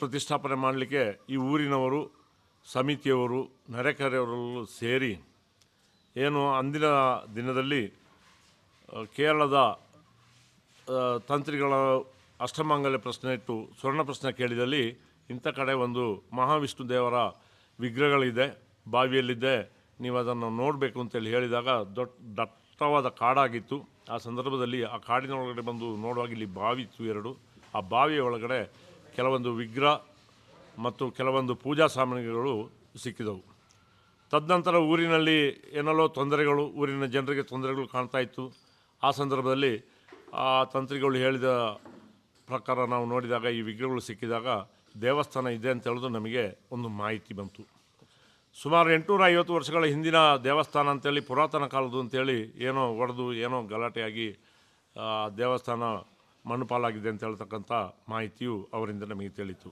ಪ್ರತಿಷ್ಠಾಪನೆ ಮಾಡಲಿಕ್ಕೆ ಈ ಊರಿನವರು, ಸಮಿತಿಯವರು ನೆರೆಕೆರೆಯವರೆಲ್ಲರೂ ಸೇರಿ ಏನು ಅಂದಿನ ದಿನದಲ್ಲಿ ಕೇರಳದ ತಂತ್ರಿಗಳ ಅಷ್ಟಮಾಂಗಲ್ಯ ಪ್ರಶ್ನೆ ಇಟ್ಟು ಸ್ವರ್ಣ ಪ್ರಶ್ನೆ ಕೇಳಿದಲ್ಲಿ ಇಂಥ ಕಡೆ ಒಂದು ಮಹಾವಿಷ್ಣು ದೇವರ ವಿಗ್ರಹಗಳಿದೆ, ಬಾವಿಯಲ್ಲಿದೆ, ನೀವು ಅದನ್ನು ನೋಡಬೇಕು ಅಂತೇಳಿ ಹೇಳಿದಾಗ ದೊಡ್ಡ ದಟ್ಟವಾದ ಕಾಡಾಗಿತ್ತು. ಆ ಸಂದರ್ಭದಲ್ಲಿ ಆ ಕಾಡಿನ ಒಳಗಡೆ ಬಂದು ನೋಡುವಾಗ ಇಲ್ಲಿ ಬಾವಿ ಇತ್ತು ಎರಡು. ಆ ಬಾವಿಯ ಒಳಗಡೆ ಕೆಲವೊಂದು ವಿಗ್ರಹ ಮತ್ತು ಕೆಲವೊಂದು ಪೂಜಾ ಸಾಮಗ್ರಿಗಳು ಸಿಕ್ಕಿದವು. ತದನಂತರ ಊರಿನಲ್ಲಿ ಏನಲ್ಲೋ ತೊಂದರೆಗಳು, ಊರಿನ ಜನರಿಗೆ ತೊಂದರೆಗಳು ಕಾಣ್ತಾ ಇತ್ತು. ಆ ಸಂದರ್ಭದಲ್ಲಿ ಆ ತಂತ್ರಿಗಳು ಹೇಳಿದ ಪ್ರಕಾರ ನಾವು ನೋಡಿದಾಗ ಈ ವಿಗ್ರಹಗಳು ಸಿಕ್ಕಿದಾಗ ದೇವಸ್ಥಾನ ಇದೆ ಅಂತ ಹೇಳೋದು ನಮಗೆ ಒಂದು ಮಾಹಿತಿ ಬಂತು. ಸುಮಾರು ಎಂಟುನೂರ ಐವತ್ತು ವರ್ಷಗಳ ಹಿಂದಿನ ದೇವಸ್ಥಾನ ಅಂತೇಳಿ ಪುರಾತನ ಕಾಲದ್ದು ಅಂತೇಳಿ ಏನೋ ಒಡೆದು ಏನೋ ಗಲಾಟೆಯಾಗಿ ದೇವಸ್ಥಾನ ಮಣ್ಣು ಪಾಲಾಗಿದೆ ಅಂತ ಹೇಳ್ತಕ್ಕಂಥ ಮಾಹಿತಿಯು ಅವರಿಂದ ನಮಗೆ ತಿಳಿತು.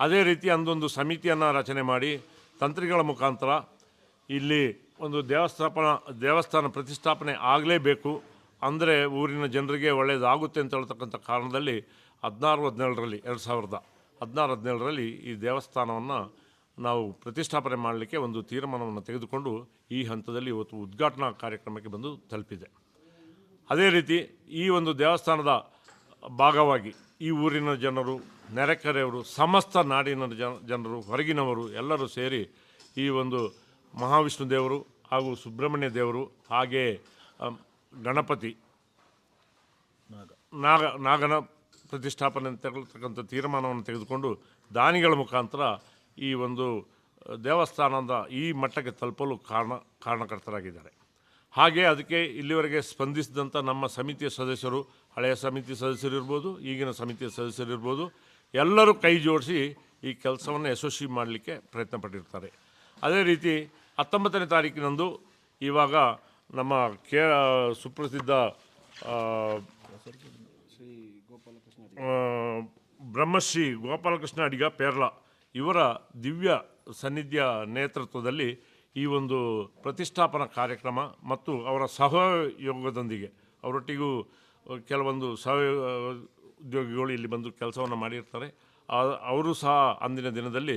ಅದೇ ರೀತಿ ಅಂದೊಂದು ಸಮಿತಿಯನ್ನು ರಚನೆ ಮಾಡಿ ತಂತ್ರಿಗಳ ಮುಖಾಂತರ ಇಲ್ಲಿ ಒಂದು ದೇವಸ್ಥಾಪನ, ದೇವಸ್ಥಾನ ಪ್ರತಿಷ್ಠಾಪನೆ ಆಗಲೇಬೇಕು. ಅಂದರೆ ಊರಿನ ಜನರಿಗೆ ಒಳ್ಳೆಯದಾಗುತ್ತೆ ಅಂತ ಹೇಳ್ತಕ್ಕಂಥ ಕಾರಣದಲ್ಲಿ ಹದಿನಾರು, ಹದಿನೇಳರಲ್ಲಿ, ಎರಡು ಸಾವಿರದ ಹದಿನಾರು, ಹದಿನೇಳರಲ್ಲಿ ಈ ದೇವಸ್ಥಾನವನ್ನು ನಾವು ಪ್ರತಿಷ್ಠಾಪನೆ ಮಾಡಲಿಕ್ಕೆ ಒಂದು ತೀರ್ಮಾನವನ್ನು ತೆಗೆದುಕೊಂಡು ಈ ಹಂತದಲ್ಲಿ ಇವತ್ತು ಉದ್ಘಾಟನಾ ಕಾರ್ಯಕ್ರಮಕ್ಕೆ ಬಂದು ತಲುಪಿದೆ. ಅದೇ ರೀತಿ ಈ ಒಂದು ದೇವಸ್ಥಾನದ ಭಾಗವಾಗಿ ಈ ಊರಿನ ಜನರು, ನೆರೆಕೆರೆಯವರು, ಸಮಸ್ತ ನಾಡಿನ ಜನ, ಜನರು, ಹೊರಗಿನವರು ಎಲ್ಲರೂ ಸೇರಿ ಈ ಒಂದು ಮಹಾವಿಷ್ಣು ದೇವರು ಹಾಗೂ ಸುಬ್ರಹ್ಮಣ್ಯ ದೇವರು, ಹಾಗೇ ಗಣಪತಿ ನಾಗ ನಾಗನ ಪ್ರತಿಷ್ಠಾಪನೆ ಅಂತ ಹೇಳ್ತಕ್ಕಂಥ ತೀರ್ಮಾನವನ್ನು ತೆಗೆದುಕೊಂಡು ದಾನಿಗಳ ಮುಖಾಂತರ ಈ ಒಂದು ದೇವಸ್ಥಾನದ ಈ ಮಟ್ಟಕ್ಕೆ ತಲುಪಲು ಕಾರಣ, ಕಾರಣಕರ್ತರಾಗಿದ್ದಾರೆ. ಹಾಗೆ ಅದಕ್ಕೆ ಇಲ್ಲಿವರೆಗೆ ಸ್ಪಂದಿಸಿದಂಥ ನಮ್ಮ ಸಮಿತಿಯ ಸದಸ್ಯರು, ಹಳೆಯ ಸಮಿತಿ ಸದಸ್ಯರಿರ್ಬೋದು ಈಗಿನ ಸಮಿತಿಯ ಸದಸ್ಯರಿರ್ಬೋದು ಎಲ್ಲರೂ ಕೈ ಜೋಡಿಸಿ ಈ ಕೆಲಸವನ್ನು ಯಶಸ್ವಿ ಮಾಡಲಿಕ್ಕೆ ಪ್ರಯತ್ನ ಪಟ್ಟಿರ್ತಾರೆ. ಅದೇ ರೀತಿ ಹತ್ತೊಂಬತ್ತನೇ ತಾರೀಕಿನಂದು ಇವಾಗ ನಮ್ಮ ಕೆ ಸುಪ್ರಸಿದ್ಧ ಬ್ರಹ್ಮಶ್ರೀ ಗೋಪಾಲಕೃಷ್ಣ ಅಡಿಗ ಪೇರ್ಲ ಇವರ ದಿವ್ಯ ಸನ್ನಿಧಿಯ ನೇತೃತ್ವದಲ್ಲಿ ಈ ಒಂದು ಪ್ರತಿಷ್ಠಾಪನಾ ಕಾರ್ಯಕ್ರಮ ಮತ್ತು ಅವರ ಸಹಯೋಗದೊಂದಿಗೆ ಅವರೊಟ್ಟಿಗೂ ಕೆಲವೊಂದು ಸಹಯೋಗ ಉದ್ಯೋಗಿಗಳು ಇಲ್ಲಿ ಬಂದು ಕೆಲಸವನ್ನು ಮಾಡಿರ್ತಾರೆ. ಅವರು ಸಹ ಅಂದಿನ ದಿನದಲ್ಲಿ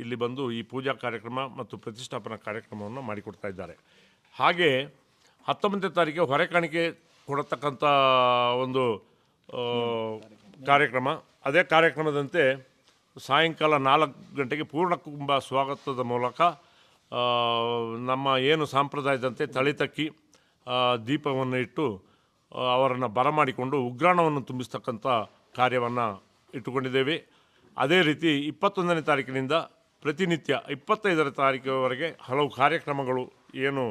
ಇಲ್ಲಿ ಬಂದು ಈ ಪೂಜಾ ಕಾರ್ಯಕ್ರಮ ಮತ್ತು ಪ್ರತಿಷ್ಠಾಪನಾ ಕಾರ್ಯಕ್ರಮವನ್ನು ಮಾಡಿಕೊಡ್ತಾ ಇದ್ದಾರೆ. ಹಾಗೆ ಹತ್ತೊಂಬತ್ತನೇ ತಾರೀಕು ಹೊರೆ ಕಾಣಿಕೆ ಕೊಡತಕ್ಕಂಥ ಒಂದು ಕಾರ್ಯಕ್ರಮ. ಅದೇ ಕಾರ್ಯಕ್ರಮದಂತೆ ಸಾಯಂಕಾಲ ನಾಲ್ಕು ಗಂಟೆಗೆ ಪೂರ್ಣಕುಂಭ ಸ್ವಾಗತದ ಮೂಲಕ ನಮ್ಮ ಏನು ಸಂಪ್ರದಾಯದಂತೆ ತಳಿತಕ್ಕಿ ದೀಪವನ್ನು ಇಟ್ಟು ಅವರನ್ನು ಬರಮಾಡಿಕೊಂಡು ಉಗ್ರಾಣವನ್ನು ತುಂಬಿಸ್ತಕ್ಕಂಥ ಕಾರ್ಯವನ್ನು ಇಟ್ಟುಕೊಂಡಿದ್ದೇವೆ. ಅದೇ ರೀತಿ ಇಪ್ಪತ್ತೊಂದನೇ ತಾರೀಕಿನಿಂದ ಪ್ರತಿನಿತ್ಯ ಇಪ್ಪತ್ತೈದರ ತಾರೀಕಿನವರೆಗೆ ಹಲವು ಕಾರ್ಯಕ್ರಮಗಳು ಏನು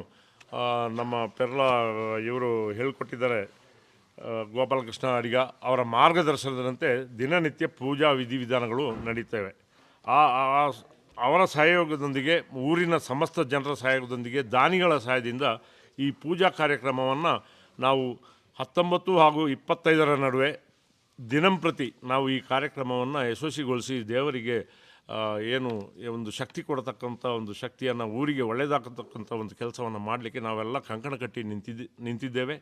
ನಮ್ಮ ಪೆರ್ಲ, ಇವರು ಹೇಳಿಕೊಟ್ಟಿದ್ದಾರೆ ಗೋಪಾಲಕೃಷ್ಣ ಅಡಿಗ ಅವರ ಮಾರ್ಗದರ್ಶನದಂತೆ ದಿನನಿತ್ಯ ಪೂಜಾ ವಿಧಿವಿಧಾನಗಳು ನಡೀತವೆ. ಆ- ಅವರ ಸಹಯೋಗದೊಂದಿಗೆ, ಊರಿನ ಸಮಸ್ತ ಜನರ ಸಹಯೋಗದೊಂದಿಗೆ, ದಾನಿಗಳ ಸಹಾಯದಿಂದ ಈ ಪೂಜಾ ಕಾರ್ಯಕ್ರಮವನ್ನು ನಾವು ಹತ್ತೊಂಬತ್ತು ಹಾಗೂ ಇಪ್ಪತ್ತೈದರ ನಡುವೆ ದಿನಂಪ್ರತಿ ನಾವು ಈ ಕಾರ್ಯಕ್ರಮವನ್ನು ಯಶಸ್ವಿಗೊಳಿಸಿ ದೇವರಿಗೆ ಏನು, ಒಂದು ಶಕ್ತಿ ಕೊಡತಕ್ಕಂಥ ಒಂದು ಶಕ್ತಿಯನ್ನು ಊರಿಗೆ ಒಳ್ಳೆಯದಾಗತಕ್ಕಂಥ ಒಂದು ಕೆಲಸವನ್ನು ಮಾಡಲಿಕ್ಕೆ ನಾವೆಲ್ಲ ಕಂಕಣ ಕಟ್ಟಿ ನಿಂತಿದ್ದು, ನಿಂತಿದ್ದೇವೆ.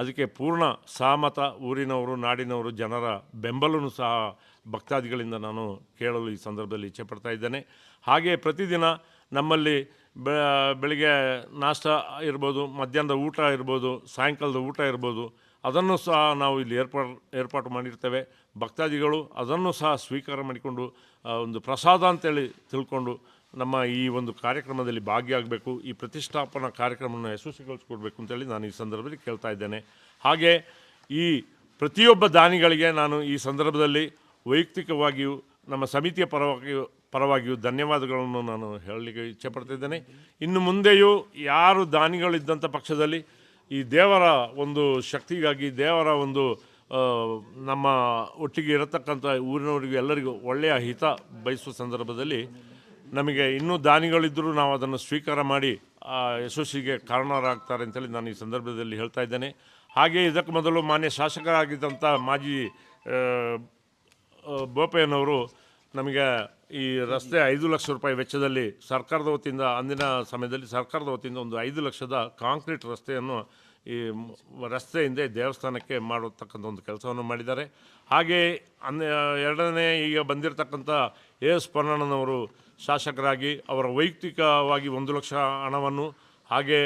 ಅದಕ್ಕೆ ಪೂರ್ಣ ಸಹಮತ ಊರಿನವರು, ನಾಡಿನವರು, ಜನರ ಬೆಂಬಲವೂ ಸಹ ಭಕ್ತಾದಿಗಳಿಂದ ನಾನು ಕೇಳಲು ಈ ಸಂದರ್ಭದಲ್ಲಿ ಇಚ್ಛೆಪಡ್ತಾ ಇದ್ದೇನೆ. ಹಾಗೆ ಪ್ರತಿದಿನ ನಮ್ಮಲ್ಲಿ ಬೆಳಿಗ್ಗೆ ನಾಷ್ಟ ಇರ್ಬೋದು, ಮಧ್ಯಾಹ್ನದ ಊಟ ಇರ್ಬೋದು, ಸಾಯಂಕಾಲದ ಊಟ ಇರ್ಬೋದು, ಅದನ್ನು ಸಹ ನಾವು ಇಲ್ಲಿ ಏರ್ಪಾಡು, ಏರ್ಪಾಟು ಮಾಡಿರ್ತೇವೆ. ಭಕ್ತಾದಿಗಳು ಅದನ್ನು ಸಹ ಸ್ವೀಕಾರ ಮಾಡಿಕೊಂಡು ಒಂದು ಪ್ರಸಾದ ಅಂತೇಳಿ ತಿಳ್ಕೊಂಡು ನಮ್ಮ ಈ ಒಂದು ಕಾರ್ಯಕ್ರಮದಲ್ಲಿ ಭಾಗಿಯಾಗಬೇಕು, ಈ ಪ್ರತಿಷ್ಠಾಪನಾ ಕಾರ್ಯಕ್ರಮವನ್ನು ಯಶಸ್ವಿಗೊಳಿಸ್ಕೊಡ್ಬೇಕು ಅಂತೇಳಿ ನಾನು ಈ ಸಂದರ್ಭದಲ್ಲಿ ಕೇಳ್ತಾ ಇದ್ದೇನೆ. ಹಾಗೆ ಈ ಪ್ರತಿಯೊಬ್ಬ ದಾನಿಗಳಿಗೆ ನಾನು ಈ ಸಂದರ್ಭದಲ್ಲಿ ವೈಯಕ್ತಿಕವಾಗಿಯೂ, ನಮ್ಮ ಸಮಿತಿಯ ಪರವಾಗಿಯೂ ಪರವಾಗಿಯೂ ಧನ್ಯವಾದಗಳನ್ನು ನಾನು ಹೇಳಲಿಕ್ಕೆ ಇಚ್ಛೆಪಡ್ತಿದ್ದೇನೆ ಇನ್ನು ಮುಂದೆಯೂ ಯಾರು ದಾನಿಗಳಿದ್ದಂಥ ಪಕ್ಷದಲ್ಲಿ ಈ ದೇವರ ಒಂದು ಶಕ್ತಿಗಾಗಿ, ದೇವರ ಒಂದು ನಮ್ಮ ಒಟ್ಟಿಗೆ ಇರತಕ್ಕಂಥ ಊರಿನವರಿಗೂ ಎಲ್ಲರಿಗೂ ಒಳ್ಳೆಯ ಹಿತ ಬಯಸುವ ಸಂದರ್ಭದಲ್ಲಿ ನಮಗೆ ಇನ್ನೂ ದಾನಿಗಳಿದ್ದರೂ ನಾವು ಅದನ್ನು ಸ್ವೀಕಾರ ಮಾಡಿ ಆ ಯಶಸ್ವಿಗೆ ಕಾರಣರಾಗ್ತಾರೆ ಅಂತೇಳಿ ನಾನು ಈ ಸಂದರ್ಭದಲ್ಲಿ ಹೇಳ್ತಾ ಇದ್ದೇನೆ. ಹಾಗೆ ಇದಕ್ಕೆ ಮೊದಲು ಮಾನ್ಯ ಶಾಸಕರಾಗಿದ್ದಂಥ ಮಾಜಿ ಬೋಪಯ್ಯನವರು ನಮಗೆ ಈ ರಸ್ತೆ ಐದು ಲಕ್ಷ ರೂಪಾಯಿ ವೆಚ್ಚದಲ್ಲಿ ಸರ್ಕಾರದ ವತಿಯಿಂದ, ಅಂದಿನ ಸಮಯದಲ್ಲಿ ಸರ್ಕಾರದ ವತಿಯಿಂದ ಒಂದು ಐದು ಲಕ್ಷದ ಕಾಂಕ್ರೀಟ್ ರಸ್ತೆಯನ್ನು ಈ ರಸ್ತೆಯಿಂದ ದೇವಸ್ಥಾನಕ್ಕೆ ಮಾಡತಕ್ಕಂಥ ಒಂದು ಕೆಲಸವನ್ನು ಮಾಡಿದ್ದಾರೆ. ಹಾಗೆ ಅನ್ನ ಎರಡನೇ ಈಗ ಬಂದಿರತಕ್ಕಂಥ ಎ ಎಸ್ ಪೊನ್ನಣ್ಣನವರು ಶಾಸಕರಾಗಿ ಅವರ ವೈಯಕ್ತಿಕವಾಗಿ ಒಂದು ಲಕ್ಷ ಹಣವನ್ನು ಹಾಗೆ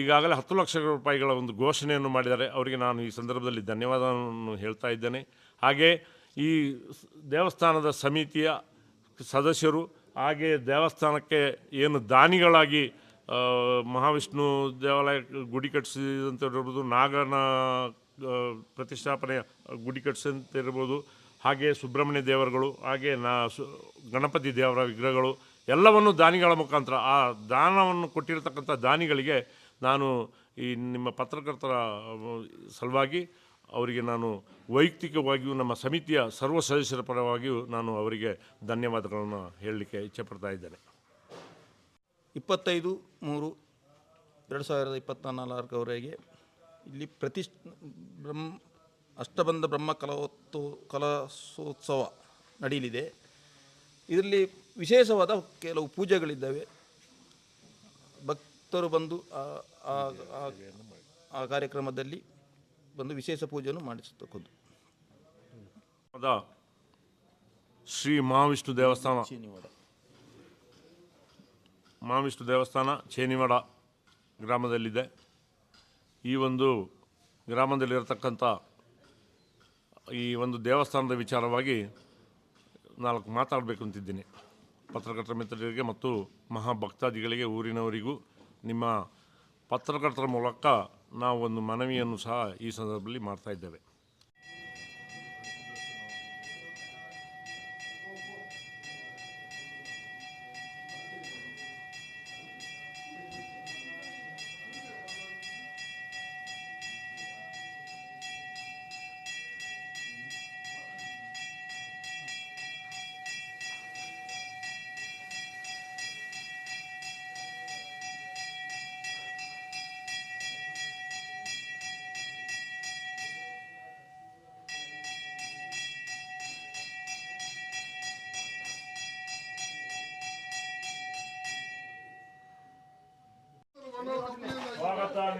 ಈಗಾಗಲೇ ಹತ್ತು ಲಕ್ಷ ರೂಪಾಯಿಗಳ ಒಂದು ಘೋಷಣೆಯನ್ನು ಮಾಡಿದ್ದಾರೆ. ಅವರಿಗೆ ನಾನು ಈ ಸಂದರ್ಭದಲ್ಲಿ ಧನ್ಯವಾದವನ್ನು ಹೇಳ್ತಾ ಇದ್ದೇನೆ. ಹಾಗೆ ಈ ದೇವಸ್ಥಾನದ ಸಮಿತಿಯ ಸದಸ್ಯರು, ಹಾಗೆ ದೇವಸ್ಥಾನಕ್ಕೆ ಏನು ದಾನಿಗಳಾಗಿ ಮಹಾವಿಷ್ಣು ದೇವಾಲಯ ಗುಡಿ ಕಟ್ಟಿಸಿದಂತಿರ್ಬೋದು ನಾಗನ ಪ್ರತಿಷ್ಠಾಪನೆಯ ಪ್ರತಿಷ್ಠಾಪನೆ ಗುಡಿ ಕಟ್ಟಿಸಿದಂತಿರ್ಬೋದು ಹಾಗೆ ಸುಬ್ರಹ್ಮಣ್ಯ ದೇವರುಗಳು, ಹಾಗೆ ನಾ ಸು, ಗಣಪತಿ ದೇವರ ವಿಗ್ರಹಗಳು, ಎಲ್ಲವನ್ನು ದಾನಿಗಳ ಮುಖಾಂತರ, ಆ ದಾನವನ್ನು ಕೊಟ್ಟಿರತಕ್ಕಂಥ ದಾನಿಗಳಿಗೆ ನಾನು ಈ ನಿಮ್ಮ ಪತ್ರಕರ್ತರ ಸಲುವಾಗಿ ಅವರಿಗೆ ನಾನು ವೈಯಕ್ತಿಕವಾಗಿಯೂ ನಮ್ಮ ಸಮಿತಿಯ ಸರ್ವ ಸದಸ್ಯರ ಪರವಾಗಿಯೂ ನಾನು ಅವರಿಗೆ ಧನ್ಯವಾದಗಳನ್ನು ಹೇಳಲಿಕ್ಕೆ ಇಚ್ಛೆಪಡ್ತಾ ಇದ್ದೇನೆ. ಇಪ್ಪತ್ತೈದು ಮೂರು ಎರಡು ಸಾವಿರದ ಇಪ್ಪತ್ತ ನಾಲ್ಕರವರೆಗೆ ಇಲ್ಲಿ ಪ್ರತಿಷ್ಠ, ಬ್ರಹ್ಮ ಅಷ್ಟಬಂಧ ಬ್ರಹ್ಮ ಕಲವತ್ತು ಕಲಸೋತ್ಸವ ನಡೆಯಲಿದೆ. ಇದರಲ್ಲಿ ವಿಶೇಷವಾದ ಕೆಲವು ಪೂಜೆಗಳಿದ್ದಾವೆ. ಭಕ್ತರು ಬಂದು ಆ- ಆ- ಆ- ಆ ಕಾರ್ಯಕ್ರಮದಲ್ಲಿ ಬಂದು ವಿಶೇಷ ಪೂಜೆಯನ್ನು ಮಾಡಿಸತಕ್ಕದ್ದು. ಶ್ರೀ ಮಹಾವಿಷ್ಣು ದೇವಸ್ಥಾನ. ಮಹಾವಿಷ್ಣು ದೇವಸ್ಥಾನ ಚೇನಿವಾಡ ಗ್ರಾಮದಲ್ಲಿದೆ. ಈ ಒಂದು ಗ್ರಾಮದಲ್ಲಿರತಕ್ಕಂಥ ಈ ಒಂದು ದೇವಸ್ಥಾನದ ವಿಚಾರವಾಗಿ ನಾಲ್ಕು ಮಾತಾಡಬೇಕು ಅಂತಿದ್ದೀನಿ. ಪತ್ರಕರ್ತರ ಮಿತ್ರರಿಗೆ ಮತ್ತು ಮಹಾಭಕ್ತಾದಿಗಳಿಗೆ, ಊರಿನವರಿಗೂ ನಿಮ್ಮ ಪತ್ರಕರ್ತರ ಮೂಲಕ ನಾವು ಒಂದು ಮನವಿಯನ್ನು ಸಹ ಈ ಸಂದರ್ಭದಲ್ಲಿ ಮಾಡ್ತಾ ಇದ್ದೇವೆ.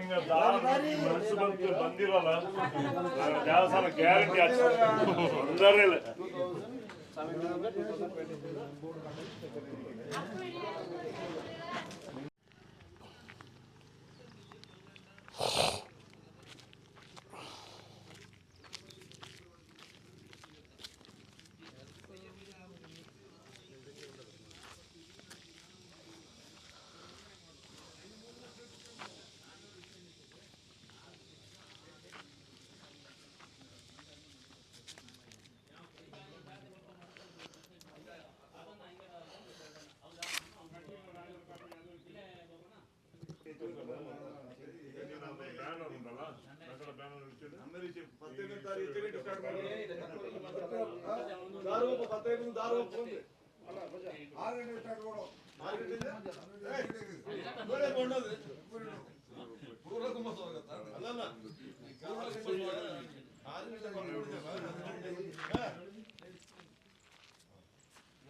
ಸ್ವಾಗತ ನಿಂಗೆ ದಾರಿ ಮನಸ್ಸು ಬಂತು ಬಂದಿರಲ್ಲ ದೇವಸ್ಥಾನ ಗ್ಯಾರಂಟಿ ತೊಂದರೆ ಇಲ್ಲ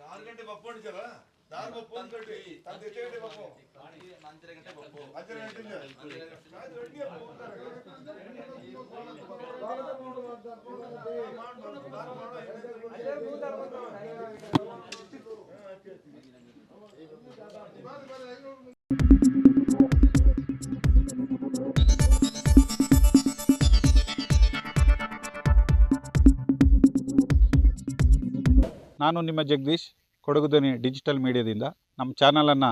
ಆರು ಗಂಟೆ ಬಪ್ಪ ಹೊಡಿತಾರ ದಾರ ಬಪ್ಪ ಒಂದ್ ಗಂಟೆ ತಂದೆ ಎಷ್ಟೇ ಗಂಟೆ ಬಪ್ಪ ಹತ್ತಿರ ಗಂಟೆ ಆಯ್ತು, ರೆಡ್ಡಿ ಅಪ್ಪ ಹೋಗ್ತಾರೆ. ನಾನು ನಿಮ್ಮ ಜಗದೀಶ್ ಕೊಡಗುದನಿ ಡಿಜಿಟಲ್ ಮೀಡಿಯಾದಿಂದ ನಮ್ಮ ಚಾನಲನ್ನು